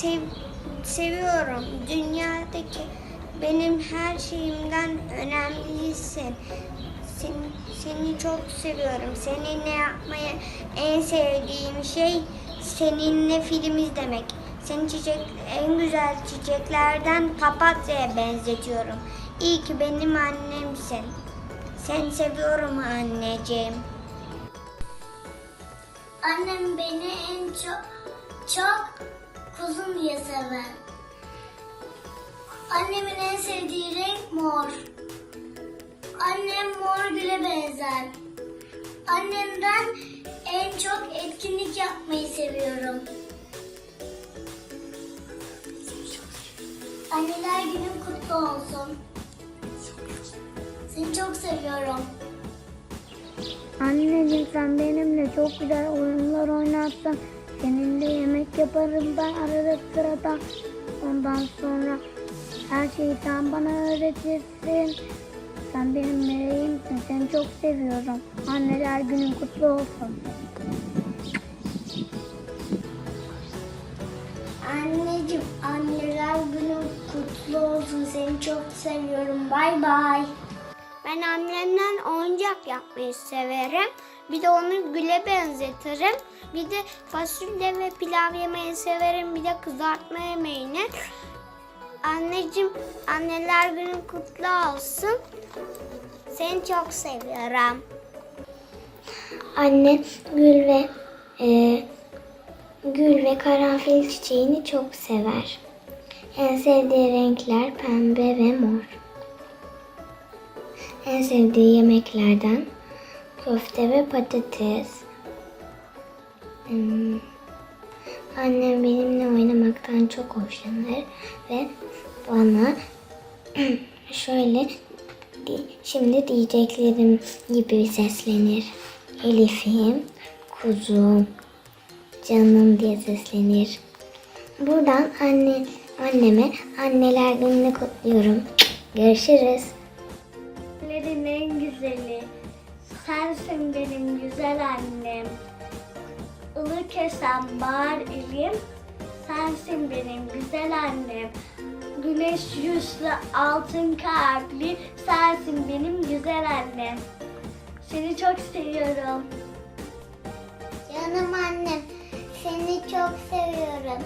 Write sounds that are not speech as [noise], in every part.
sev, seviyorum. Dünyadaki benim her şeyimden önemlisin. Seni, seni çok seviyorum. Seninle yapmayı en sevdiğim şey seninle film izlemek. Seni çiçek, en güzel çiçeklerden papatya'ya benzetiyorum. İyi ki benim annemsin. Seni seviyorum anneciğim. Annem beni en çok çok kuzum diye sever. Annemin en sevdiği renk mor. Annem mor güle benzer. Annemden en çok etkinlik yapmayı seviyorum. Anneler günün kutlu olsun. Seni çok seviyorum. Anneciğim sen benimle çok güzel oyunlar oynarsın. Seninle yemek yaparım ben arada sırada. Ondan sonra her şeyi sen bana öğretirsin. Sen benim meleğimsin. Seni çok seviyorum. Anneler günün kutlu olsun. Anneciğim anneler günü kutlu olsun. Seni çok seviyorum. Bay bay. Ben annemden oyuncak yapmayı severim. Bir de onu güle benzetirim. Bir de fasulye ve pilav yemeyi severim. Bir de kızartma yemeğini. Anneciğim anneler günün kutlu olsun. Seni çok seviyorum. Anne gül ve e, gül ve karanfil çiçeğini çok sever. En sevdiği renkler pembe ve mor. En sevdiği yemeklerden köfte ve patates. Hmm. Annem benimle oynamaktan çok hoşlanır ve bana [clears throat] şöyle di- şimdi diyeceklerim gibi seslenir. Elif'im, kuzum, canım diye seslenir. Buradan anne anneme anneler gününü kutluyorum. Görüşürüz. Annelerin en güzeli. Sensin benim güzel annem. Ilık esen bahar ilim. Sensin benim güzel annem. Güneş yüzlü altın kalpli. Sensin benim güzel annem. Seni çok seviyorum. Canım annem, seni çok seviyorum.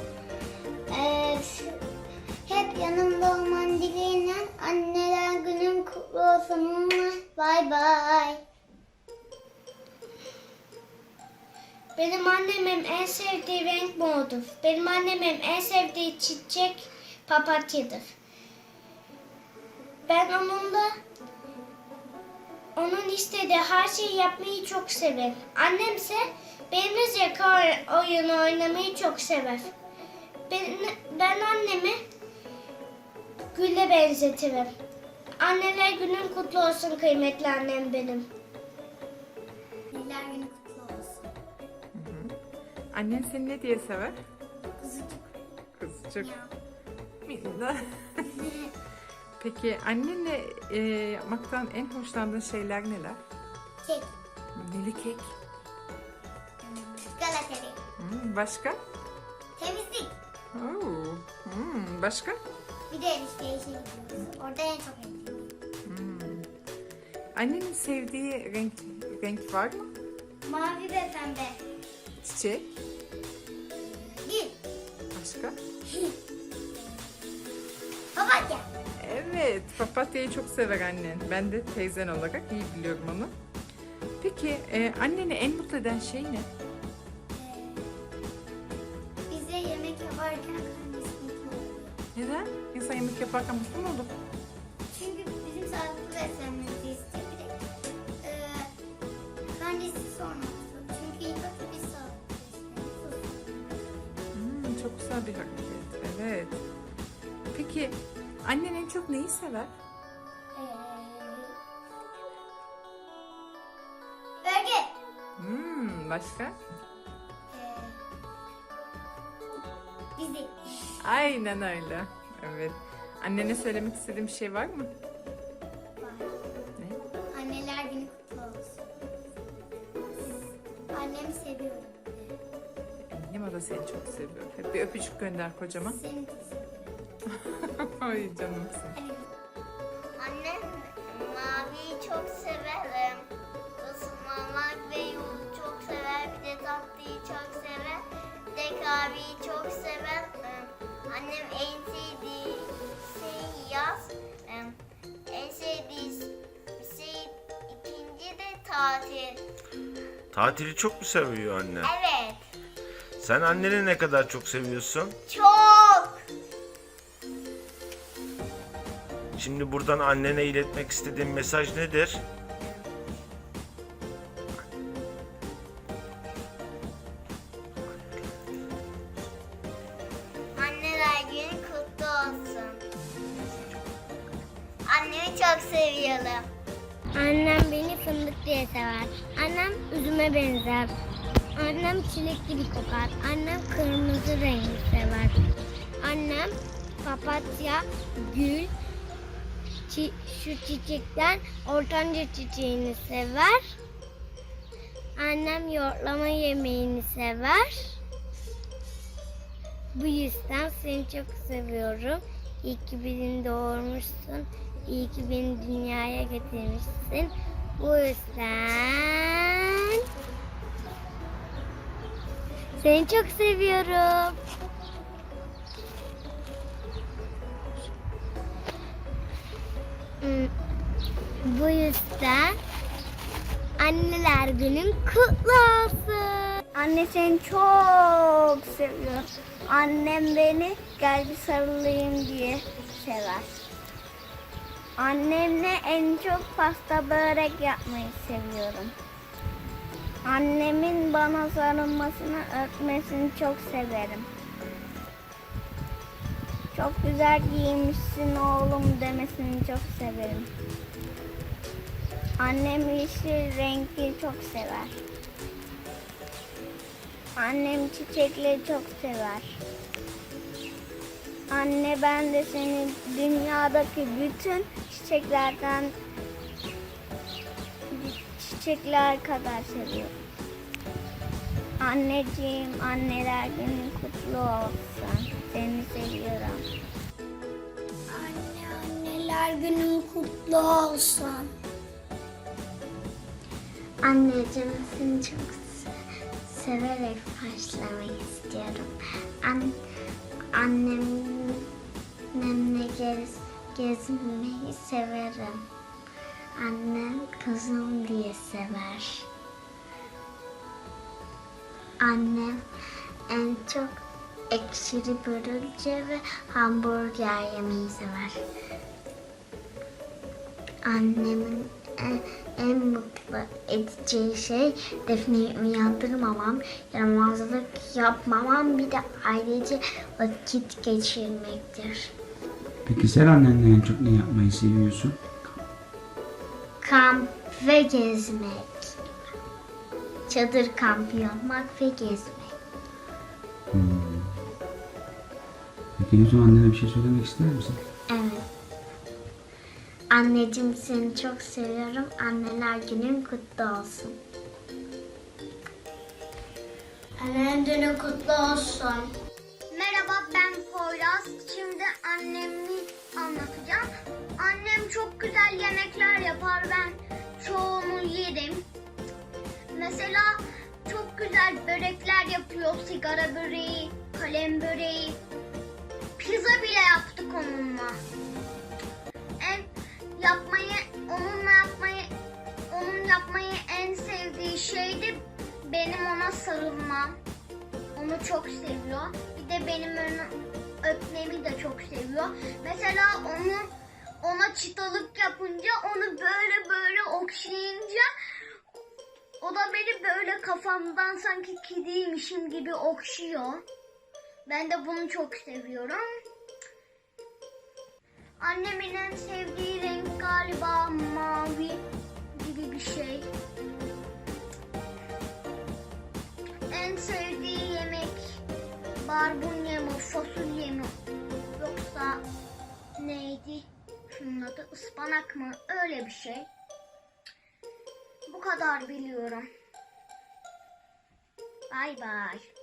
Ee, hep yanımda olman dileğiyle anneler günün kutlu olsun. Bay bay. Benim annemin en sevdiği renk mordur. Benim annemin en sevdiği çiçek papatyadır. Ben onunla onun istediği her şeyi yapmayı çok severim. Annemse benimle zeka oyunu oynamayı çok sever. Ben, ben annemi güle benzetirim. Anneler günün kutlu olsun kıymetli annem benim. Annen seni ne diye sever? Kızıcık. Kızcık. Minna. [laughs] Peki annenle e, yapmaktan en hoşlandığın şeyler neler? Kek. Neli kek. Galateri. Hmm, başka? Temizlik. Oo. Hmm, başka? Bir de enişteye şey yapıyoruz. Orada en çok eğleniyorum. Hmm. Annenin sevdiği renk renk var mı? Mavi ve pembe. Çiçek. Evet, papatyayı çok sever annen. Ben de teyzen olarak iyi biliyorum onu. Peki e, anneni en mutlu eden şey ne? Bize yemek yaparken annesi mutlu oluyor. Neden? İnsan yemek yaparken mutlu mu olur? Çünkü bizim sağlıklı beslenmemizi istiyor. Bir de e, sonra mutlu. Çünkü ilk önce biz sağlıklı besleniyoruz. Hmm, çok güzel bir hareket. Evet. Peki annen en çok neyi sever? Ee, Bölge. Hmm, başka? Ee, bizi. Aynen öyle. Evet. Annene söylemek istediğim bir şey var mı? Var. Ne? Anneler günü kutlu olsun. Annemi seviyorum. Eminim da seni çok seviyor. Hep bir öpücük gönder kocaman. Seni de seviyorum. [laughs] Ay canımsın. Annem maviyi çok severim. Isınmamak ve yoğurt çok sever. Bir de tatlıyı çok sever. Bir de kahveyi çok sever. Annem en sevdiği şey yaz. En sevdiği şey ikinci de tatil. Tatili çok mu seviyor anne? Evet. Sen anneni ne kadar çok seviyorsun? Çok. Şimdi buradan annene iletmek istediğin mesaj nedir? Anneler günü kutlu olsun. Annemi çok seviyorum. Annem beni fındık diye sever. Annem üzüme benzer. Annem çilek gibi kokar. Annem kırmızı rengi sever. Annem papatya, gül, çi- şu çiçekten ortanca çiçeğini sever. Annem yoğurtlama yemeğini sever. Bu yüzden seni çok seviyorum. İyi ki beni doğurmuşsun. İyi ki beni dünyaya getirmişsin. Bu yüzden seni çok seviyorum. Bu yüzden anneler günün kutlu olsun. Anne seni çok seviyor. Annem beni gel bir sarılayım diye sever. Annemle en çok pasta börek yapmayı seviyorum. Annemin bana sarılmasını, öpmesini çok severim. Çok güzel giyinmişsin oğlum demesini çok severim. Annem yeşil rengi çok sever. Annem çiçekleri çok sever. Anne ben de seni dünyadaki bütün çiçeklerden çiçekler kadar seviyorum. Anneciğim anneler günün kutlu olsun. Seni seviyorum. Anne anneler günün kutlu olsun. Anneciğim seni çok se- severek başlamak istiyorum. An annemle gez gezmeyi severim. Annem kızım diye sever. Annem en çok ekşili börülce ve hamburger yemeyi sever. Annemin en, en mutlu edeceği şey Defne'yi uyandırmamam, yaramazlık yapmamam bir de ailece vakit geçirmektir. Peki sen annenle en çok ne yapmayı seviyorsun? Kamp ve gezmek. Çadır kampı yapmak ve gezmek. Lütfen annene bir şey söylemek ister misin? Evet. Anneciğim seni çok seviyorum. Anneler günün kutlu olsun. Anneler günün kutlu olsun. Merhaba ben Poyraz. Şimdi annemi anlatacağım. Annem çok güzel yemekler yapar. Ben çoğunu yerim. Mesela çok güzel börekler yapıyor. Sigara böreği, kalem böreği. Pizza bile yaptık onunla. En yapmayı, onunla yapmayı, onun yapmayı en sevdiği şeydi benim ona sarılmam. Onu çok seviyor. Bir de benim onu öpmemi de çok seviyor. Mesela onu ona çıtalık yapınca onu böyle böyle okşayınca o da beni böyle kafamdan sanki kediymişim gibi okşuyor. Ben de bunu çok seviyorum. Annemin en sevdiği renk galiba mavi gibi bir şey. En sevdiği yemek barbunya mı, fasulye mi? Yoksa neydi? Şunun adı ıspanak mı? Öyle bir şey. Bu kadar biliyorum. Bay bay.